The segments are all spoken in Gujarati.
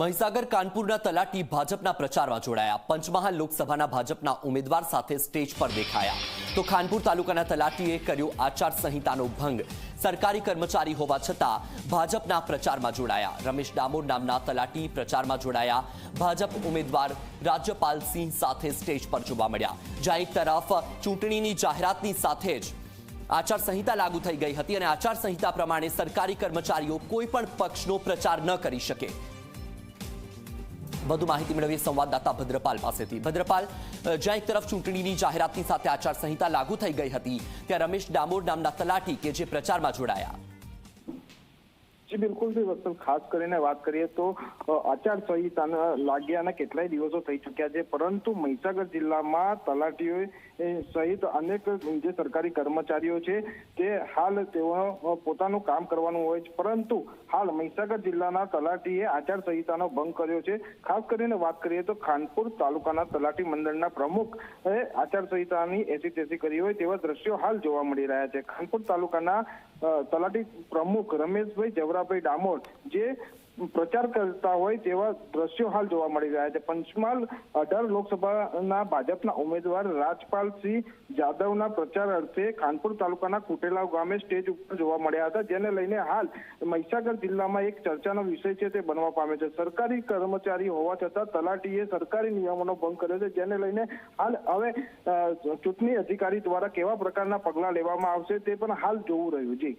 મહીસાગર કાનપુરના તલાટી ભાજપના પ્રચારમાં જોડાયા. પંચમહાલ લોકસભાના ભાજપના ઉમેદવાર સાથે સ્ટેજ પર દેખાયા. તો ખાનપુર તાલુકાના તલાટીએ કર્યો આચારસંહિતાનો ભંગ. સરકારી કર્મચારી હોવા છતાં ભાજપના પ્રચારમાં જોડાયા. રમેશ ડામોર નામના તલાટી પ્રચારમાં જોડાયા. ભાજપ ઉમેદવાર રાજ્યપાલ સિંહ સાથે સ્ટેજ પર જોવા મળ્યા. જ્યાં એક તરફ ચૂંટણીની જાહેરાતની સાથે જ આચારસંહિતા લાગુ થઈ ગઈ હતી અને આચારસંહિતા પ્રમાણે સરકારી કર્મચારીઓ કોઈ પણ પક્ષનો પ્રચાર ન કરી શકે. વધુ માહિતી મેળવીએ સંવાદદાતા ભદ્રપાલ પાસેથી. ભદ્રપાલ જ્યાં એક તરફ ચૂંટણીની જાહેરાતની સાથે આચાર સંહિતા લાગુ થઈ ગઈ હતી, ત્યાં રમેશ ડામોર નામના તલાટી કે જે પ્રચારમાં જોડાયા. જી બિલકુલ વત્સલ ખાસ કરીને વાત કરીએ તો આચારસંહિતાના આચાર સંહિતાના લાગ્યાના કેટલાય દિવસો થઈ ચૂક્યા છે, પરંતુ મહીસાગર જિલ્લામાં તલાટીઓ સહિત અનેક જે સરકારી કર્મચારીઓ છે, તે હાલ તેઓ પોતાનું કામ કરવાનું હોય છે. પરંતુ હાલ મહીસાગર જિલ્લાના તલાટીએ આચાર સંહિતાનો ભંગ કર્યો છે. ખાસ કરીને વાત કરીએ તો ખાનપુર તાલુકાના તલાટી મંડળના પ્રમુખ એ આચાર સંહિતાની એસી તેસી કરી હોય તેવા દ્રશ્યો હાલ જોવા મળી રહ્યા છે. ખાનપુર તાલુકાના તલાટી પ્રમુખ રમેશભાઈ જવરાભાઈ ડામોર જે પ્રચાર કરતા હોય તેવા દ્રશ્યો હાલ જોવા મળી રહ્યા છે. પંચમહાલ અઢાર લોકસભાના ભાજપના ઉમેદવાર રાજપાલસિંહ જાદવના પ્રચાર અર્થે ખાનપુર તાલુકાના કુટેલાવ ગામે સ્ટેજ ઉપર જોવા મળ્યા હતા. જેને લઈને હાલ મહીસાગર જિલ્લામાં એક ચર્ચાનો વિષય છે તે બનવા પામે છે. સરકારી કર્મચારી હોવા છતાં તલાટીએ સરકારી નિયમોનો ભંગ કર્યો છે. જેને લઈને હાલ હવે ચૂંટણી અધિકારી દ્વારા કેવા પ્રકારના પગલાં લેવામાં આવશે તે પણ હાલ જોવું રહ્યું. જી.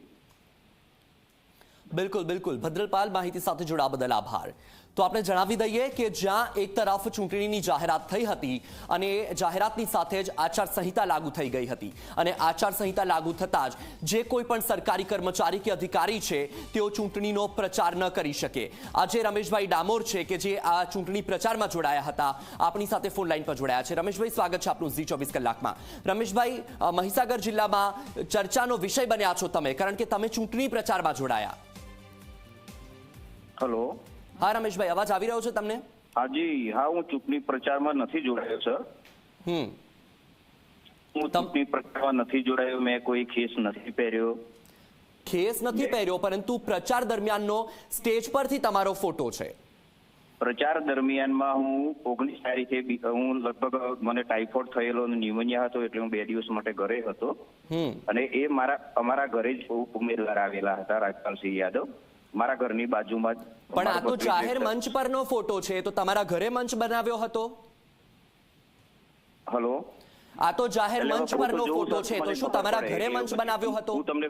બિલકુલ બિલકુલ ભદ્રપાલ માહિતી સાથે જોડા બદલ આભાર તો આપણે જણાવી દઈએ કે જ્યાં એક તરફ ચૂંટણીની જાહેરાત થઈ હતી અને જાહેરાતની સાથે જ આચાર સંહિતા લાગુ થઈ ગઈ હતી. અને આચાર સંહિતા લાગુ થતાં જ જે કોઈ પણ સરકારી કર્મચારી કે અધિકારી છે, તેઓ ચૂંટણીનો પ્રચાર ન કરી શકે. આજે રમેશભાઈ ડામોર છે કે જે આ ચૂંટણી પ્રચારમાં જોડાયા હતા, આપણી સાથે ફોન લાઈન પર જોડાયા છે. રમેશભાઈ, સ્વાગત છે આપનું ઝી ચોવીસ કલાકમાં. રમેશભાઈ મહીસાગર જિલ્લામાં ચર્ચાનો વિષય બન્યા છો તમે, કારણ કે તમે ચૂંટણી પ્રચારમાં જોડાયા. હલો. હા રમેશભાઈ અવાજ આવી રહ્યો છે તમને? હાજી હા હું ચૂંટણી પ્રચારમાં નથી જોડાયો સર. હમ. હું ચૂંટણી પ્રચારમાં નથી જોડાયો મેં કોઈ ખેસ નથી પહેર્યો. ખેસ નથી પહેર્યો પરંતુ પ્રચાર દરમિયાનનો સ્ટેજ પરથી તમારો ફોટો છે. પ્રચાર દરમિયાનમાં હું ઓગણીસ તારીખે હું લગભગ મને ટાઇફોઇડ થયેલો ન્યુમોનિયા હતો એટલે હું બે દિવસ માટે ઘરે હતો. અને એ મારા અમારા ઘરે જ ઉમેદવાર આવેલા હતા રાજપાલસિંહ યાદવ. મારા ઘરની બાજુમાં જ પણ આ તો જાહેર મંચ પરનો ફોટો છે તો તમારા ઘરે મંચ બનાવ્યો હતો? હલો? આ તો જાહેર મંચ પરનો ફોટો છે તો શું તમારા ઘરે મંચ બનાવ્યો હતો? હું તમને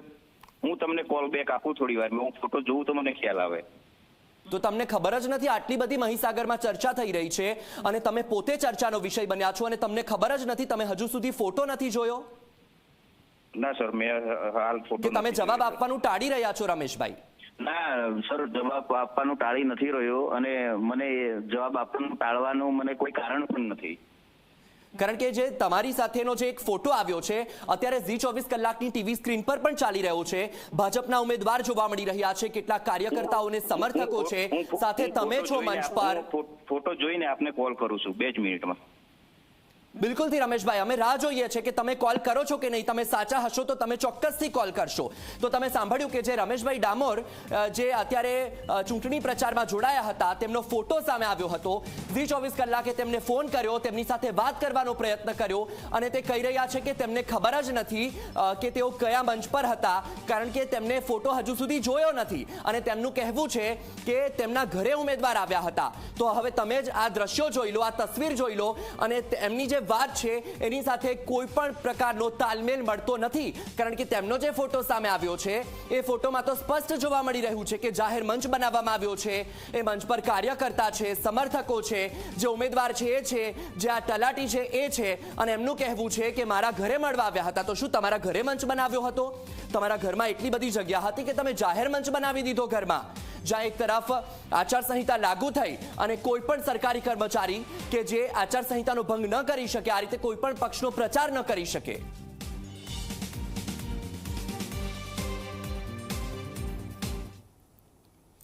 હું તમને કોલ બેક આપું થોડી વાર હું ફોટો જોઉં તો મને ખ્યાલ આવે. તો તમને ખબર જ નથી આટલી બધી મહીસાગરમાં ચર્ચા થઈ રહી છે અને તમે પોતે ચર્ચાનો વિષય બન્યા છો અને તમને ખબર જ નથી તમે હજુ સુધી ફોટો નથી જોયો? ના સર મેં હાલ ફોટો તમે જવાબ આપવાનું ટાળી રહ્યા છો રમેશભાઈ? ના સર જવાબ આપવાનું ટાળી નથી રહ્યો અને મને જવાબ આપવાનું ટાળવાનું મને કોઈ કારણ પણ નથી. કારણ કે જે તમારી સાથેનો જે એક ફોટો આવ્યો છે અત્યારે ઝી ચોવીસ કલાકની ટીવી સ્ક્રીન પર પણ ચાલી રહ્યો છે. ભાજપના ઉમેદવાર જોવા મળી રહ્યા છે કેટલાક કાર્યકર્તાઓને સમર્થકો છે. સાથે તમે છો મંચ પર. ફોટો જોઈને આપને કોલ કરું છું બે જ મિનિટમાં. બિલકુલથી રમેશભાઈ, અમે રાહ જોઈએ છે કે તમે કોલ કરો છો કે નહીં? તમે સાચા હશો તો તમે ચોક્કસથી કોલ કરશો. તો તમે સાંભળ્યું કે જે રમેશભાઈ ડામોર જે અત્યારે ચૂંટણી પ્રચારમાં જોડાયા હતા, તેમનો ફોટો સામે આવ્યો હતો. વી ચોવીસ કલાકે તેમને ફોન કર્યો, તેમની સાથે વાત કરવાનો પ્રયત્ન કર્યો અને તે કહી રહ્યા છે કે તેમને ખબર જ નથી કે તેઓ કયા મંચ પર હતા, કારણ કે તેમને ફોટો હજુ સુધી જોયો નથી. અને તેમનું કહેવું છે કે તેમના ઘરે ઉમેદવાર આવ્યા હતા. તો હવે તમે જ આ દ્રશ્યો જોઈ લો, આ તસવીર જોઈ લો અને તેમની જે વાત છે, એની સાથે કોઈ પણ પ્રકારનો તાલમેલ મળતો નથી. કારણ કે તેમનો જે ફોટો સામે આવ્યો છે, એ ફોટોમાં તો સ્પષ્ટ જોવા મળી રહ્યું છે કે જાહેર મંચ બનાવવામાં આવ્યો છે. એ મંચ પર કાર્યકર્તા છે, સમર્થકો છે, જે ઉમેદવાર છે એ છે, જે આ તલાટી છે એ છે. અને એમનું કહેવું છે કે મારા ઘરે મળવા આવ્યા હતા, તો શું તમારા ઘરે મંચ બનાવ્યો હતો? તમારા ઘરમાં એટલી બધી જગ્યા હતી કે તમે જાહેર મંચ બનાવી દીધો ઘરમાં? જ્યાં એક તરફ આચારસંહિતા લાગુ થઈ અને કોઈ પણ સરકારી કર્મચારી કે જે આચારસંહિતાનો ભંગ ન કરી શકે, આ રીતે કોઈ પણ પક્ષનો પ્રચાર ન કરી શકે.